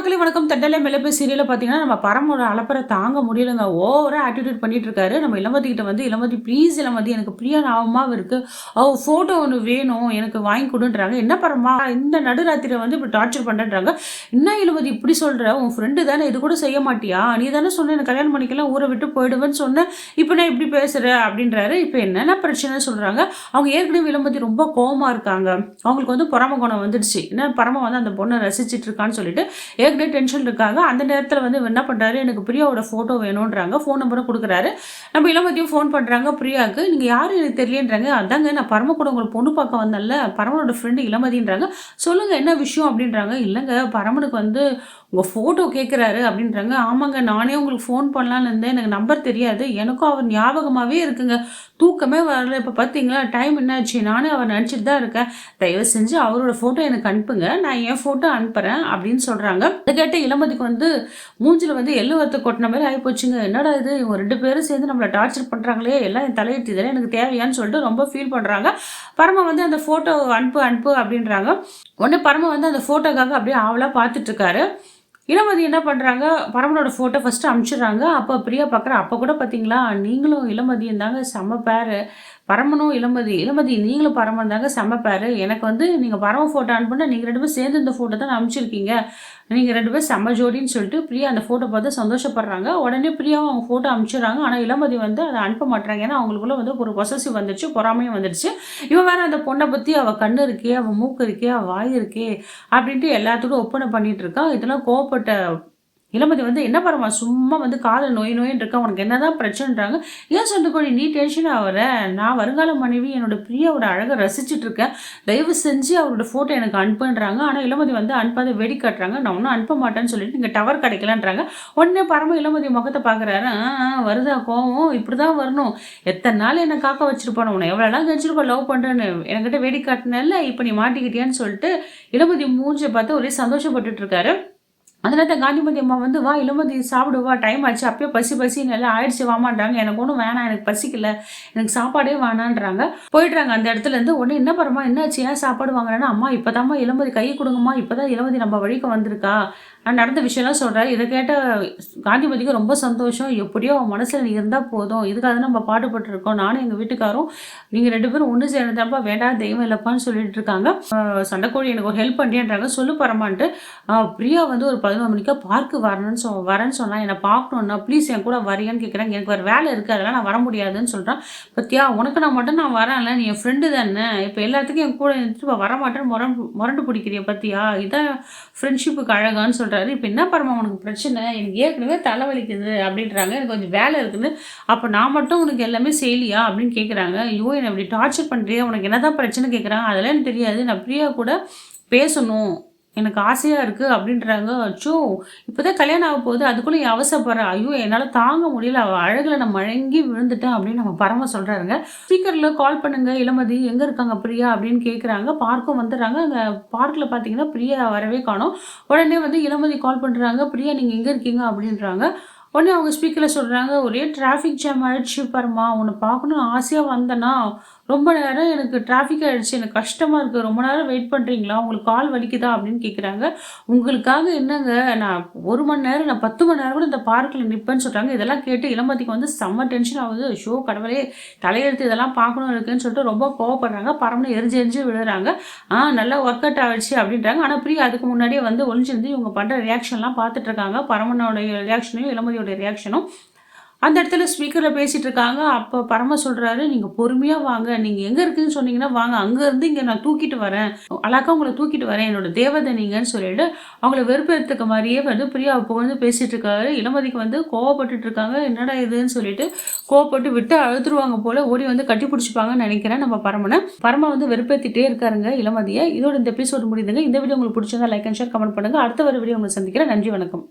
மக்களே வணக்கம். தண்டலை மெல்லப்பே சீரியலில் பார்த்தீங்கன்னா நம்ம பரமோட அலப்பறை தாங்க முடியலங்க. ஓவராக ஆட்டிடியூட் பண்ணிட்டு இருக்காரு நம்ம இளமதிக்கிட்ட வந்து இளமதி ப்ளீஸ் இளமதி எனக்கு பிரியா ஞாபகமாக இருக்குது அவ ஃபோட்டோ ஒன்று வேணும். எனக்கு வாங்கி கொடுன்றாங்க. என்ன பரமா? இந்த நடுராத்திரி வந்து இப்படி டார்ச்சர் பண்ணுறாங்க என்ன இளமதி இப்படி சொல்கிற உன் ஃப்ரெண்டு தானே இது கூட செய்ய மாட்டியா? நீ தானே சொன்ன எனக்கு கல்யாணம் பண்ணிக்கலாம் ஊரை விட்டு போயிடுவேன்னு சொன்னேன் இப்போ நான் இப்படி பேசுகிற அப்படின்றாரு. இப்போ என்னென்ன பிரச்சனை சொல்கிறாங்க அவங்க ஏற்கனவே இளமதி ரொம்ப கோவமாக இருக்காங்க. அவங்களுக்கு வந்து பரம குணம் வந்துடுச்சு. என்ன? பரம வந்து அந்த பொண்ணை ரசிச்சிட்டு இருக்கான்னு சொல்லிட்டு ஏற்கனவே டென்ஷன் இருக்காங்க. அந்த நேரத்தில் வந்து என்ன பண்ணுறாரு எனக்கு பிரியாவோட ஃபோட்டோ வேணுன்றாங்க ஃபோன் நம்பரும் கொடுக்குறாரு. நம்ம இளமதியும் ஃபோன் பண்ணுறாங்க பிரியாவுக்கு. நீங்கள் யார்? எனக்கு தெரியலன்றாங்க. அதாங்க நான் பரம கூட உங்களுக்கு பொண்ணு பார்க்க வந்தேன்ல. பரமனோட ஃப்ரெண்டு இளமதின்றாங்க. சொல்லுங்கள் என்ன விஷயம் அப்படின்றாங்க. இல்லைங்க பரமனுக்கு வந்து உங்கள் ஃபோட்டோ கேட்குறாரு அப்படின்றாங்க. ஆமாங்க நானே உங்களுக்கு ஃபோன் பண்ணலான்னு இருந்தேன். எனக்கு நம்பர் தெரியாது. எனக்கும் அவர் ஞாபகமாகவே இருக்குங்க. தூக்கமே வரல. இப்போ பார்த்தீங்களா டைம் என்னாச்சு? நானே அவர் நினச்சிட்டு தான் இருக்கேன். தயவு செஞ்சு அவரோட ஃபோட்டோ எனக்கு அனுப்புங்க. நான் என் ஃபோட்டோ அனுப்புகிறேன் அப்படின்னு சொல்கிறாங்க அதை கேட்ட இளமதிக்கு வந்து மூஞ்சில் வந்து எள்ளுவரத்தை கொட்டின மாதிரி ஆகி போச்சுங்க என்னடா இது? இவங்க ரெண்டு பேரும் சேர்ந்து நம்மளை டார்ச்சர் பண்ணுறாங்களே எல்லாம் என் தலையெழுத்து இதெல்லாம் எனக்கு தேவையான்னு சொல்லிட்டு ரொம்ப ஃபீல் பண்ணுறாங்க பரம வந்து அந்த ஃபோட்டோ அனுப்பு அனுப்பு அப்படின்றாங்க. உடனே பரம வந்து அந்த ஃபோட்டோக்காக அப்படியே ஆவலாக பார்த்துட்ருக்காரு இளமதி என்ன பண்ணுறாங்க பரமனோட ஃபோட்டோ ஃபஸ்ட்டு அனுப்பிச்சிடுறாங்க அப்போ பிரியா பார்க்குறேன் அப்போ கூட பார்த்தீங்களா நீங்களும் இளமதியும் தாங்க செம்ம பேர் பரமனும் இளமதி இளமதி நீங்களும் பரமன் தாங்க சமைப்பார். எனக்கு வந்து நீங்கள் பரம ஃபோட்டோ அனுப்புனா நீங்கள் ரெண்டு பேரும் சேர்ந்து இந்த ஃபோட்டோ தான் அனுப்பிச்சிருக்கீங்க. நீங்கள் ரெண்டு பேரும் செம்ம ஜோடின்னு சொல்லிட்டு பிரியா அந்த ஃபோட்டோ பார்த்து சந்தோஷப்படுறாங்க. உடனே பிரியாவும் அவங்க ஃபோட்டோ அனுப்பிச்சிடுறாங்க. ஆனால் இளமதி வந்து அதை அனுப்ப மாட்டாங்க ஏன்னா அவங்களுக்குள்ள வந்து ஒரு பொசசிவ் வந்துடுச்சு பொறாமையும் வந்துடுச்சு இவன் வேற அந்த பொண்ணை பற்றி அவள் கண்ணு இருக்கே அவள் மூக்கு இருக்கே அவள் வாய் இருக்கே அப்படின்ட்டு எல்லாத்துக்கும் ஒப்பனை பண்ணிகிட்டு இருக்கா. இதெல்லாம் கோவப்பட்ட இளமதி வந்து என்ன பரமா சும்மா வந்து காலை நோய் நோயின்னு இருக்க? உனக்கு என்னதான் பிரச்சனைன்றாங்க? ஏன் சொந்த நீ டென்ஷன் ஆகிற நான் வருங்கால மனைவி என்னோட பிரியாவோட அழகை ரசிச்சுட்டு இருக்கேன். தயவு செஞ்சு அவரோட ஃபோட்டோ எனக்கு அனுப்புன்றாங்க ஆனால் இளமதி வந்து அனுப்பாத வெடி காட்டுறாங்க. நான் ஒன்றும் அனுப்ப மாட்டேன்னு சொல்லிட்டு இங்கே டவர் கிடைக்கலன்றாங்க. உடனே பரம இளமதி முகத்தை பார்க்குறாரு வருதா? கோவம்? இப்படி தான் வரணும். எத்தனை நாள் என்னை காக்க வச்சிருப்பானு? உன்னை எவ்வளோலாம் கழிச்சிருப்போம் லவ் பண்ணுறேன்னு என்கிட்ட வெடி காட்டினல இப்போ நீ மாட்டிக்கிட்டியான்னு சொல்லிட்டு இளமதி மூஞ்சியை பார்த்து ஒரே சந்தோஷப்பட்டுட்டு இருக்காரு. அதனால தான் காந்திமதி அம்மா வந்து வா இளமதி சாப்பிடுவா டைம் ஆச்சு. அப்பயே பசி பசி நல்லா ஆயிடுச்சு வாமான்றாங்க. எனக்கு ஒன்றும் வேணாம் எனக்கு பசிக்கல. எனக்கு சாப்பாடே வேணான்றாங்க. போயிடுறாங்க அந்த இடத்துல இருந்து உடனே என்ன பரமா என்னாச்சு? ஏன் சாப்பாடு வாங்குறேன்னா? அம்மா இப்போதாம்மா இளமதி கை கொடுங்கம்மா. இப்போதான் இளமதி நம்ம வழிக்கு வந்திருக்கா. நடந்த விஷயம்லாம் சொல்கிறேன் இதை கேட்ட காந்திமதிக்கு ரொம்ப சந்தோஷம். எப்படியோ அவன் மனசில் நீ இருந்தால் போதும். இதுக்காக தான் நம்ம பாடுபட்டுருக்கோம். நானும் எங்கள் வீட்டுக்காரும் நீங்கள் ரெண்டு பேரும் ஒன்று சேர்ந்தாப்பா வேண்டாம் தெய்வம் இல்லைப்பான்னு சொல்லிட்டு இருக்காங்க. சண்டைக்கோழி எனக்கு ஒரு ஹெல்ப் பண்ணின்றாங்க சொல்லு பரமான்ட்டு பிரியா வந்து ஒரு பதினொரு மணிக்கா பார்க்கு வரணும்னு சொ வரேன்னு சொன்னால் என்னை பார்க்கணுன்னா ப்ளீஸ் என் கூட வரையான்னு கேட்குறாங்க எனக்கு வேறு வேலை இருக்குது அதெல்லாம் நான் வர முடியாதுன்னு சொல்கிறேன் பத்தியா உனக்கு நான் மட்டும் நான் வரேன்ல. நீ என் ஃப்ரெண்டு தானே. இப்போ எல்லாத்துக்கும் என் கூட இருந்துட்டு வரமாட்டேன்னு முரண்டு முரண்டு பிடிக்கிறிய பத்தியா? இதான் ஃப்ரெண்ட்ஷிப்புக்கு அழகான்னு சொல்கிறேன் சொல்கிறாரு இப்போ என்ன பரமா உனக்கு பிரச்சனை? எனக்கு ஏற்கனவே தலைவலிக்குது அப்படின்றாங்க. எனக்கு கொஞ்சம் வேலை இருக்குதுன்னு அப்போ நான் மட்டும் உனக்கு எல்லாமே செய்யலியா அப்படின்னு கேட்குறாங்க ஐயோ என்னை அப்படி டார்ச்சர் பண்ணுறியா உனக்கு என்ன தான் பிரச்சனை? கேட்குறாங்க அதெல்லாம் எனக்கு தெரியாது. நான் பிரியா கூட பேசணும். எனக்கு ஆசையாக இருக்குது அப்படின்றாங்க. அச்சோ இப்போ தான் கல்யாணம் ஆக போகுது அதுக்குள்ளே என் அவசரப்படுறேன் ஐயோ என்னால் தாங்க முடியல. அவள் அழகில் நான் மழங்கி விழுந்துட்டேன் அப்படின்னு நம்ம பரம சொல்கிறாருங்க ஸ்பீக்கரில் கால் பண்ணுங்கள் இளமதி. எங்கே இருக்காங்க பிரியா அப்படின்னு கேட்குறாங்க பார்க்கும் வந்துடுறாங்க. அங்கே பார்க்கில் பார்த்தீங்கன்னா பிரியா வரவே காணும். உடனே வந்து இளமதி கால் பண்ணுறாங்க பிரியா நீங்கள் எங்கே இருக்கீங்க அப்படின்றாங்க. உடனே அவங்க ஸ்பீக்கரில் சொல்கிறாங்க ஒரே டிராஃபிக் ஜாம் ஆகிடுச்சு பாருமா உன்னை பார்க்கணும்னு ஆசையாக வந்தேன்னா ரொம்ப நேரம் எனக்கு டிராஃபிக் ஆகிடுச்சு எனக்கு கஷ்டமாக இருக்குது ரொம்ப நேரம் வெயிட் பண்ணுறீங்களா உங்களுக்கு கால் வலிக்குதா? அப்படின்னு கேட்குறாங்க உங்களுக்காக என்னங்க? நான் ஒரு மணி நேரம் நான் பத்து மணி நேரம் கூட இந்த பார்க்கில் நிற்பேன்னு சொல்கிறாங்க இதெல்லாம் கேட்டு இளம்பதிக்கு வந்து செம்ம டென்ஷன் ஆகுது. ஷோ கடவுளே தலையெழுத்து இதெல்லாம் பார்க்கணும் இருக்குன்னு சொல்லிட்டு ரொம்ப கோவப்படுறாங்க. பரமனை எரிஞ்சு எரிஞ்சு விழுறாங்க. ஆ நல்லா ஒர்க் அவுட் ஆகிடுச்சு அப்படின்றாங்க. ஆனால் பிரியா அதுக்கு முன்னாடியே வந்து ஒளிஞ்சிருந்து இவங்க பண்ணுற ரியாக்ஷன்லாம் பார்த்துட்ருக்காங்க பரமனோடைய ரியாக்ஷனையும் இளமதி இளமதியோட ரியாக்ஷனும் அந்த இடத்துல ஸ்பீக்கரில் பேசிகிட்டு இருக்காங்க. அப்போ பரம சொல்கிறாரு நீங்கள் பொறுமையாக வாங்க. நீங்கள் எங்கே இருக்குதுன்னு சொன்னீங்கன்னா வாங்க. அங்கேருந்து இங்கே நான் தூக்கிட்டு வரேன். அழகாக உங்களை தூக்கிட்டு வரேன். என்னோட தேவதை நீங்கன்னு சொல்லிட்டு அவங்கள வெறுப்பேற்றுக்க மாதிரியே வந்து பிரியா அப்போ வந்து பேசிகிட்டு இருக்காரு. இளமதிக்கு வந்து கோவப்பட்டுட்டு இருக்காங்க. என்னடா இதுன்னு சொல்லிட்டு கோவப்பட்டு விட்டு அழுத்துருவாங்க போல் ஓடி வந்து கட்டி பிடிச்சிப்பாங்கன்னு நினைக்கிறேன் நம்ம பரமனை. பரம வந்து வெறுப்பேற்றிட்டே இருக்காருங்க இளமதியை. இதோட இந்த எபிசோடு முடியுதுங்க. இந்த வீடியோ உங்களுக்கு பிடிச்சிருந்தா லைக் அண்ட் ஷேர் கமெண்ட் பண்ணுங்கள் அடுத்த ஒரு வீடியோ உங்களை சந்திக்கிறேன். நன்றி வணக்கம்.